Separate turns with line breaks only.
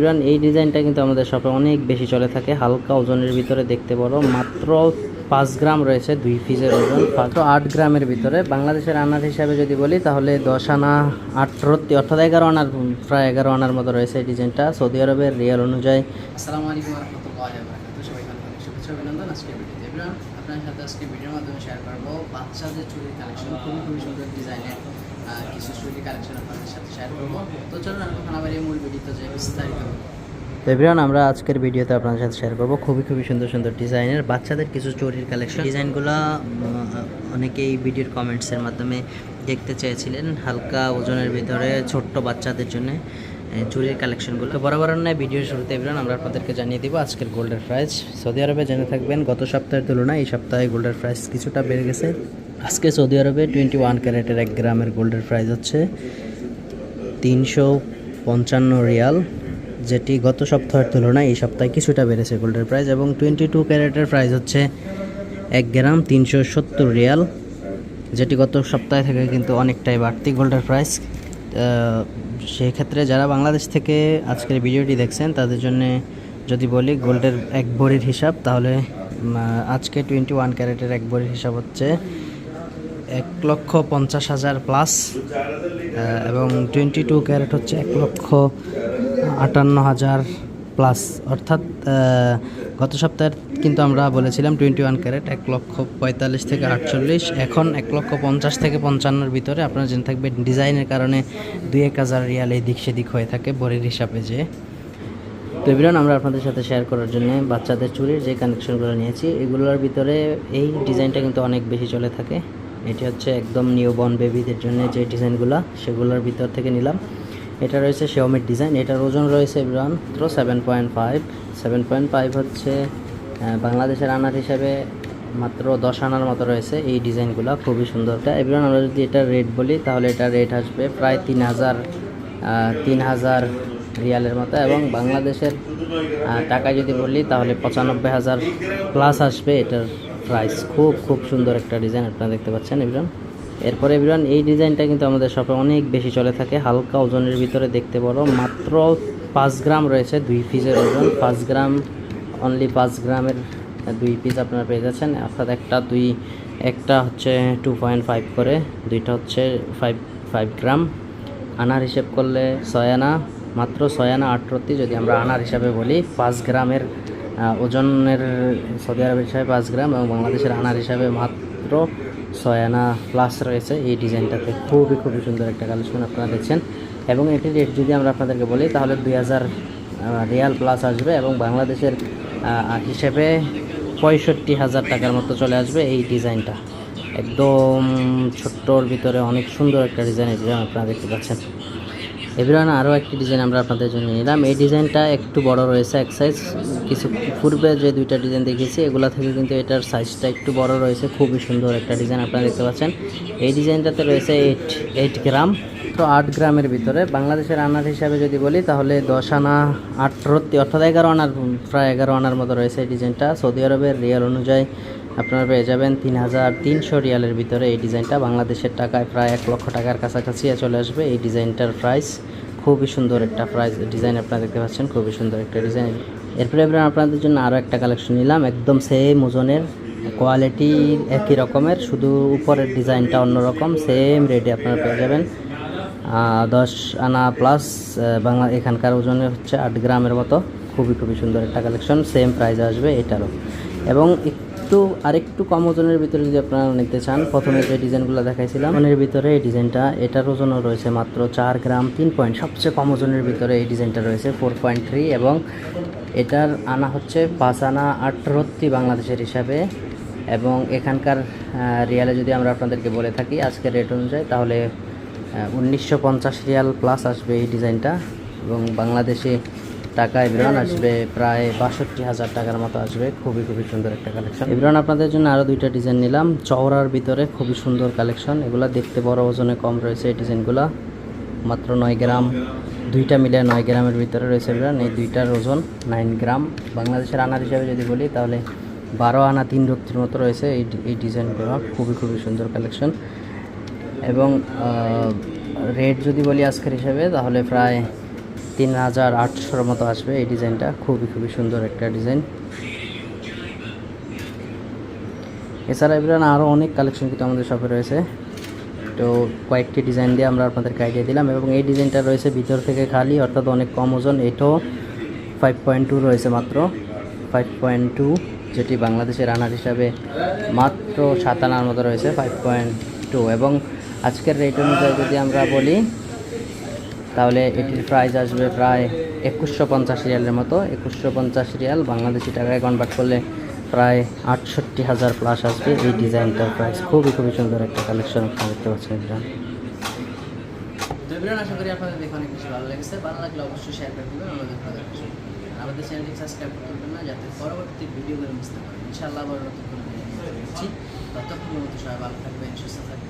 Even এই ডিজাইনটা কিন্তু আমাদের শপে অনেক বেশি চলে থাকে। হালকা ওজনের ভিতরে দেখতে পারো মাত্র পাঁচ গ্রাম রয়েছে, দুই পিসের ওজন। মাত্র আট গ্রামের ভিতরে। বাংলাদেশের আনার হিসাবে যদি বলি, তাহলে দশ আনা আটরত্তি অর্থাৎ এগারো আনার, প্রায় এগারো আনার মতো রয়েছে এই ডিজাইনটা। সৌদি আরবের রিয়াল অনুযায়ী।
আসসালামু আলাইকুম আপনার সাথে আজকে ভিডিওর মাধ্যমে শেয়ার করব। বাচ্চাদের চুরির কালেকশন খুবই খুবই সুন্দর ডিজাইনের কিছু চুরি কালেকশন আপনাদের সাথে শেয়ার করব। তো চলুন আর কথা না বাড়িয়ে মূল ভিডিওতে যে বিস্তারিত।
এভরিওয়ান আমরা আজকের ভিডিওতে আপনার সাথে শেয়ার করব। খুবই খুবই সুন্দর সুন্দর ডিজাইনের বাচ্চাদের কিছু চুরির কালেকশন ডিজাইনগুলো অনেকেই ভিডিওর কমেন্টসের মাধ্যমে দেখতে চেয়েছিলেন। হালকা ওজনের ভিতরে ছোট্ট বাচ্চাদের জন্য চুরির কালেকশনগুলো তো বরাবর নয় ভিডিওর শুরুতে এভরিওয়ান আমরা আপনাদেরকে জানিয়ে দিব আজকের গোল্ডের প্রাইস সৌদি আরবে জেনে থাকবেন গত সপ্তাহের তুলনায় এই সপ্তাহে গোল্ডের প্রাইস কিছুটা বেড়ে গেছে। আজকে সৌদি আরবে টোয়েন্টি ওয়ান ক্যারেটের এক গ্রামের গোল্ডের প্রাইস হচ্ছে তিনশো পঞ্চান্ন রিয়াল, যেটি গত সপ্তাহের তুলনায় এই সপ্তাহে কিছুটা বেড়েছে গোল্ডের প্রাইস এবং টোয়েন্টি টু ক্যারেটের প্রাইস হচ্ছে এক গ্রাম তিনশো সত্তর রিয়াল, যেটি গত সপ্তাহে থেকে কিন্তু অনেকটাই বাড়তি গোল্ডের প্রাইস সেক্ষেত্রে যারা বাংলাদেশ থেকে আজকের ভিডিওটি দেখছেন, তাদের জন্য যদি বলি গোল্ডের এক বড়ির হিসাব, তাহলে আজকে টোয়েন্টি ওয়ান ক্যারেটের এক বড়ির হিসাব হচ্ছে এক লক্ষ পঞ্চাশ হাজার প্লাস এবং টোয়েন্টি টু ক্যারেট হচ্ছে এক লক্ষ আটান্ন হাজার প্লাস অর্থাৎ গত সপ্তাহে কিন্তু আমরা বলেছিলাম টোয়েন্টি ওয়ান ক্যারেট এক লক্ষ পঁয়তাল্লিশ থেকে আটচল্লিশ। এখন এক লক্ষ পঞ্চাশ থেকে পঞ্চান্নর ভিতরে আপনারা জেনে থাকবে ডিজাইনের কারণে দুই এক হাজার রিয়াল এই দিক সেদিক হয়ে থাকে বড়ির হিসাবে যে। তো এবিরন আমরা আপনাদের সাথে শেয়ার করার জন্য বাচ্চাদের চুরির যে কানেকশনগুলো নিয়েছি, এগুলোর ভিতরে এই ডিজাইনটা কিন্তু অনেক বেশি চলে থাকে। এটি হচ্ছে একদম নিউ বর্ন বেবিদের জন্য যে ডিজাইনগুলো সেগুলোর ভিতর থেকে নিলাম। এটা রয়েছে শেওমির ডিজাইন এটার ওজন রয়েছে মাত্র seven point five seven point five হচ্ছে বাংলাদেশের আনার হিসাবে মাত্র দশ আনার মতো রয়েছে এই ডিজাইনগুলো খুবই সুন্দর এবিরন আমরা যদি এটা রেট বলি, তাহলে এটা রেট আসবে প্রায় তিন হাজার তিন হাজার রিয়ালের মতো, এবং বাংলাদেশের টাকা যদি বলি, তাহলে পঁচানব্বই হাজার প্লাস আসবে এটার প্রাইস খুব খুব সুন্দর একটা ডিজাইন আপনারা দেখতে পাচ্ছেন এবিরন এরপরে এবিরন এই ডিজাইনটা কিন্তু আমাদের শপে অনেক বেশি চলে থাকে। হালকা ওজনের ভিতরে দেখতে পারো মাত্র পাঁচ গ্রাম রয়েছে দুই পিসের ওজন। পাঁচ গ্রাম অনলি পাঁচ গ্রামের দুই পিস আপনারা পেয়ে যাচ্ছেন। অর্থাৎ একটা দুই, একটা হচ্ছে টু পয়েন্ট ফাইভ করে, দুইটা হচ্ছে ফাইভ ফাইভ গ্রাম। আনার হিসেব করলে ছয় আনা, মাত্র ছয় আনা আটরত্তি যদি আমরা আনার হিসাবে বলি, পাঁচ গ্রামের ওজনের সৌদি আরব হিসাবে পাঁচ গ্রাম এবং বাংলাদেশের আনার হিসাবে মাত্র ছয় আনা প্লাস রয়েছে। এই ডিজাইনটাতে খুবই খুবই সুন্দর একটা কালেকশন আপনারা দেখছেন। এবং এটির রেট যদি আমরা আপনাদেরকে বলি, তাহলে দুই হাজার রিয়াল প্লাস আসবে এবং বাংলাদেশের হিসেবে পঁয়ষট্টি হাজার টাকার মতো চলে আসবে এই ডিজাইনটা। একদম ছোট্টর ভিতরে অনেক সুন্দর একটা ডিজাইন ডিজাইন আপনারা দেখতে পাচ্ছেন। এবার আরও একটি ডিজাইন আমরা আপনাদের জন্য নিলাম। এই ডিজাইনটা একটু বড় রয়েছে এক সাইজ কিছু পূর্বে যে দুইটা ডিজাইন দেখিয়েছি, এগুলো থেকে কিন্তু এটার সাইজটা একটু বড় রয়েছে। খুবই সুন্দর একটা ডিজাইন আপনারা দেখতে পাচ্ছেন। এই ডিজাইনটাতে রয়েছে এইট এইট গ্রাম তো আট গ্রামের ভিতরে। বাংলাদেশের আনার হিসাবে যদি বলি, তাহলে দশ আনা আটরত্তি অর্থাৎ এগারো আনার, প্রায় এগারো আনার মতো রয়েছে এই ডিজাইনটা সৌদি আরবের রিয়াল অনুযায়ী আপনারা পেয়ে যাবেন তিন হাজার তিনশো রিয়ালের ভিতরে এই ডিজাইনটা। বাংলাদেশের টাকায় প্রায় এক লক্ষ টাকার কাছাকাছি চলে আসবে এই ডিজাইনটার প্রাইস খুবই সুন্দর একটা প্রাইস ডিজাইন আপনারা দেখতে পাচ্ছেন, খুবই সুন্দর একটা ডিজাইন এরপরে এবার আপনাদের জন্য আরও একটা কালেকশন নিলাম, একদম সেম ওজনের কোয়ালিটি একই রকমের, শুধু উপরের ডিজাইনটা অন্যরকম সেম রেটে আপনারা পেয়ে যাবেন। দশ আনা প্লাস বাংলা, এখানকার ওজনে হচ্ছে আট গ্রামের মতো। খুবই খুবই সুন্দর একটা কালেকশন সেম প্রাইস আসবে এটারও। এবং একটু আরেকটু কম ওজনের ভিতরে যদি আপনারা নিতে চান, প্রথমে যে ডিজাইনগুলো দেখাইছিলাম ওজনের ভিতরে এই ডিজাইনটা, এটার ওজনও রয়েছে মাত্র চার গ্রাম, তিন পয়েন্ট সবচেয়ে কম ওজনের ভিতরে এই ডিজাইনটা রয়েছে ফোর পয়েন্ট থ্রি এবং এটার আনা হচ্ছে পাঁচ আনা আটরত্তি বাংলাদেশের হিসাবে এবং এখানকার রিয়ালে যদি আমরা আপনাদেরকে বলে থাকি আজকের রেট অনুযায়ী, তাহলে উনিশশো পঞ্চাশ রিয়াল প্লাস আসবে এই ডিজাইনটা এবং বাংলাদেশে টাকায় বিরন আসবে, প্রায় বাষট্টি হাজার টাকার মতো আসবে। খুবই খুবই সুন্দর একটা কালেকশন বিরন আপনাদের জন্য আরও দুইটা ডিজাইন নিলাম। চওড়ার ভিতরে খুবই সুন্দর কালেকশন এগুলো দেখতে বড় ওজনে কম রয়েছে এই ডিজাইনগুলো মাত্র নয় গ্রাম। দুইটা মিলে নয় গ্রামের ভিতরে রয়েছে বিরান এই দুইটার ওজন নাইন গ্রাম। বাংলাদেশের আনার হিসাবে যদি বলি, তাহলে বারো আনা তিন রক্তির মতো রয়েছে এই এই ডিজাইনগুলো খুবই খুবই সুন্দর কালেকশন এবং রেট যদি বলি আজকের হিসাবে, তাহলে প্রায় তিন হাজার আটশোর মতো আসবে এই ডিজাইনটা। খুবই খুবই সুন্দর একটা ডিজাইন। এছাড়া এবার আরও অনেক কালেকশন কিন্তু আমাদের শপে রয়েছে। তো কয়েকটি ডিজাইন দিয়ে আমরা আপনাদেরকে আইডিয়া দিলাম এবং এই ডিজাইনটা রয়েছে ভিতর থেকে খালি, অর্থাৎ অনেক কম ওজন। এটাও ফাইভ পয়েন্ট টু রয়েছে মাত্র। ফাইভ পয়েন্ট টু যেটি বাংলাদেশের রানার হিসাবে মাত্র সাত আনার মতো রয়েছে ফাইভ পয়েন্ট টু এবং আজকের রেট অনুযায়ী যদি আমরা বলি তাহলে এটির প্রাইস আসবে প্রায় একুশশো পঞ্চাশ রিয়ালের মতো। একুশশো পঞ্চাশ রিয়াল বাংলাদেশি টাকায় কনভার্ট করলে প্রায় আটষট্টি হাজার প্লাস আসবে এই ডিজাইনটার প্রাইস খুবই খুবই সুন্দর একটা কালেকশন আপনারা দেখতে পাচ্ছেন এটা।
তো আশা করি আপনাদের দেখে অনেক বেশি ভালো লেগেছে। ভালো লাগলে অবশ্যই শেয়ার করে দেবেন, আমাদের ভালো আমাদের চ্যানেলটি সাবস্ক্রাইব করবেন না, যাতে পরবর্তী ভিডিওগুলো মিস না করেন ইনশাআল্লাহ আবার নতুন কোনো ভিডিও নিয়ে ততক্ষণ মতো সবাই ভালো থাকবেন, সুস্থ থাকবেন।